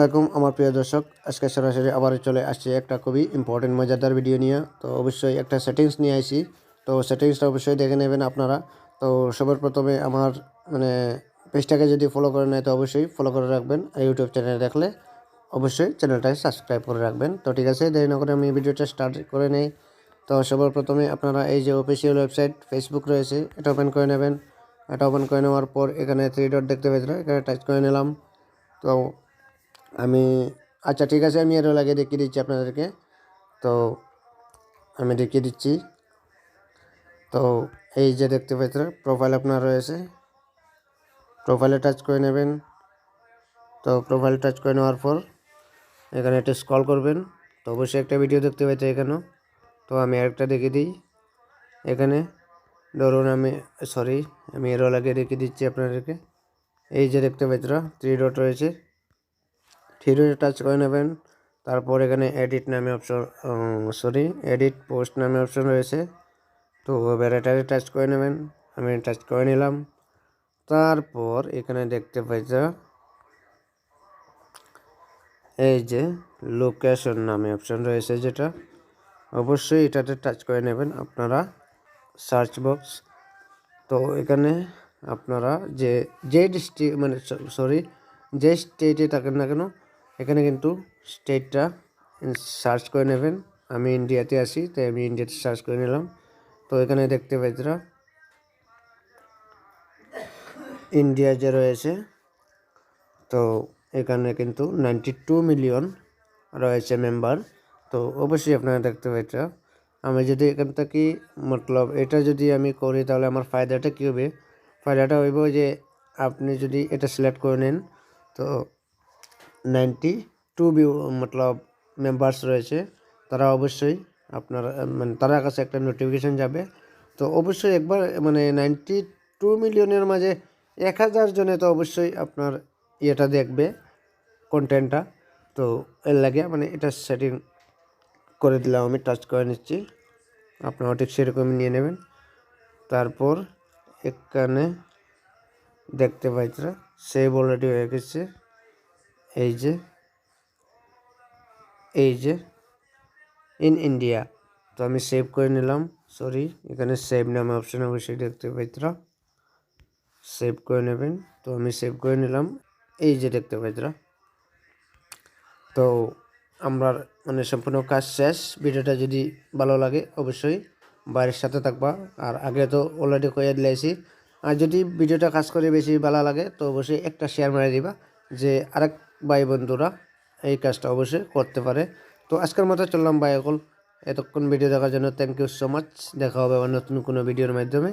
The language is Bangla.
আসসালামাইকুম আমার প্রিয় দর্শক। আজকে সরাসরি আবার চলে আসছে একটা খুবই ইম্পর্টেন্ট মজাদার ভিডিও নিয়ে। তো অবশ্যই একটা সেটিংস নিয়ে আসি তো সেটিংসটা অবশ্যই দেখে নেবেন আপনারা। তো সবার প্রথমে আমার মানে পেজটাকে যদি ফলো করে নেয় তো অবশ্যই ফলো করে রাখবেন। আর ইউটিউব চ্যানেল দেখলে অবশ্যই চ্যানেলটাকে সাবস্ক্রাইব করে রাখবেন। তো ঠিক আছে, দেরি না করে আমি ভিডিওটা স্টার্ট করে নেই। তো সবার প্রথমে আপনারা এই যে অফিসিয়াল ওয়েবসাইট ফেসবুক রয়েছে, এটা ওপেন করে নেবেন। এটা ওপেন করে নেওয়ার পর এখানে থ্রি ডট দেখতে পেয়েছিলাম এখানে টাচ করে নিলাম। তো আমি আচ্ছা ঠিক আছে, আমি এরও লাগিয়ে দেখিয়ে দিচ্ছি আপনাদেরকে। তো, আমি দেখিয়ে দিচ্ছি। তো, এই যে দেখতে পাচ্ছেন প্রোফাইল আপনার রয়েছে। প্রোফাইলে টাচ করে নেবেন। তো প্রোফাইল টাচ করে নেওয়ার পর, এখানে একটু স্ক্রল করবেন। তো, অবশ্যই একটা ভিডিও দেখতে পাচ্ছেন এখানেও। তো, আমি আরেকটা দেখিয়ে দিই। এখানে, ধরুন আমি সরি আমি এরও লাগিয়ে দেখিয়ে দিচ্ছি আপনাদেরকে। এই যে দেখতে পাচ্ছেন থ্রি ডট রয়েছে। থ্রি টাচ করে নেবেন। তারপর এখানে এডিট নামে অপশন সরি এডিট পোস্ট নামে অপশন রয়েছে। তো এবার টাচ করে নেবেন। আমি টাচ করে নিলাম। তারপর এখানে দেখতে পাইছা এই যে লোকেশন নামে অপশন রয়েছে যেটা, অবশ্যই এটাতে টাচ করে নেবেন আপনারা সার্চ বক্স তো এখানে আপনারা যে যে ডিস্ট্রিক্ট মানে সরি যে স্টেটে থাকেন না কেন এখানে কিন্তু স্টেটটা সার্চ করে নেবেন। আমি ইন্ডিয়াতে আসি তাই আমি ইন্ডিয়াতে সার্চ করে নিলাম। তো এখানে দেখতে পাইতরা ইন্ডিয়া যে রয়েছে, তো এখানে কিন্তু নাইনটি টু মিলিয়ন রয়েছে মেম্বার তো অবশ্যই আপনারা দেখতে পাইতরা আমি যদি এখান থেকে, মতলব এটা যদি আমি করি, তাহলে আমার ফায়দাটা কী হবে? ফায়দাটা হইব যে, আপনি যদি এটা সিলেক্ট করে নেন, তো নাইনটি টু মতলব মেম্বার্স রয়েছে, তারা অবশ্যই আপনার মানে তার কাছে একটা নোটিফিকেশান যাবে। তো অবশ্যই একবার মানে নাইনটি টু মিলিয়নের মাঝে এক হাজার জনে তো অবশ্যই আপনার ইয়েটা দেখবে কন্টেন্টটা তো এর লাগে মানে এটা সেটিং করে দিলাম আমি টাচ করে নিচ্ছি। আপনারা ঠিক সেরকমই নিয়ে নেবেন। তারপর এখানে দেখতে পাইতরা সেভ অলরেডি হয়ে গেছে। এই যে এই যে ইন ইন্ডিয়া তো আমি সেভ করে নিলাম সরি এখানে সেভ নামে অপশন অবশ্যই দেখতে পাইতরা সেভ করে নেবেন, তো আমি সেভ করে নিলাম, এই যে দেখতে পাইতরা তো আমরা মানে সম্পূর্ণ কাজ শেষ, ভিডিওটা যদি ভালো লাগে অবশ্যই বাইরের সাথে থাকবা। আর আগে তো অলরেডি কয়ে দিলাইছি আর যদি ভিডিওটা কাজ করে বেশি ভালো লাগে, তো অবশ্যই একটা শেয়ার মারে দিবা, যে আরেক ভাই বন্ধুরা, এই কাজটা অবশ্যই করতে পারে। তো আজকের মতো চললাম এখন এতক্ষণ ভিডিও দেখার জন্য থ্যাংক ইউ সো মাচ দেখা হবে নতুন কোনো ভিডিওর মাধ্যমে।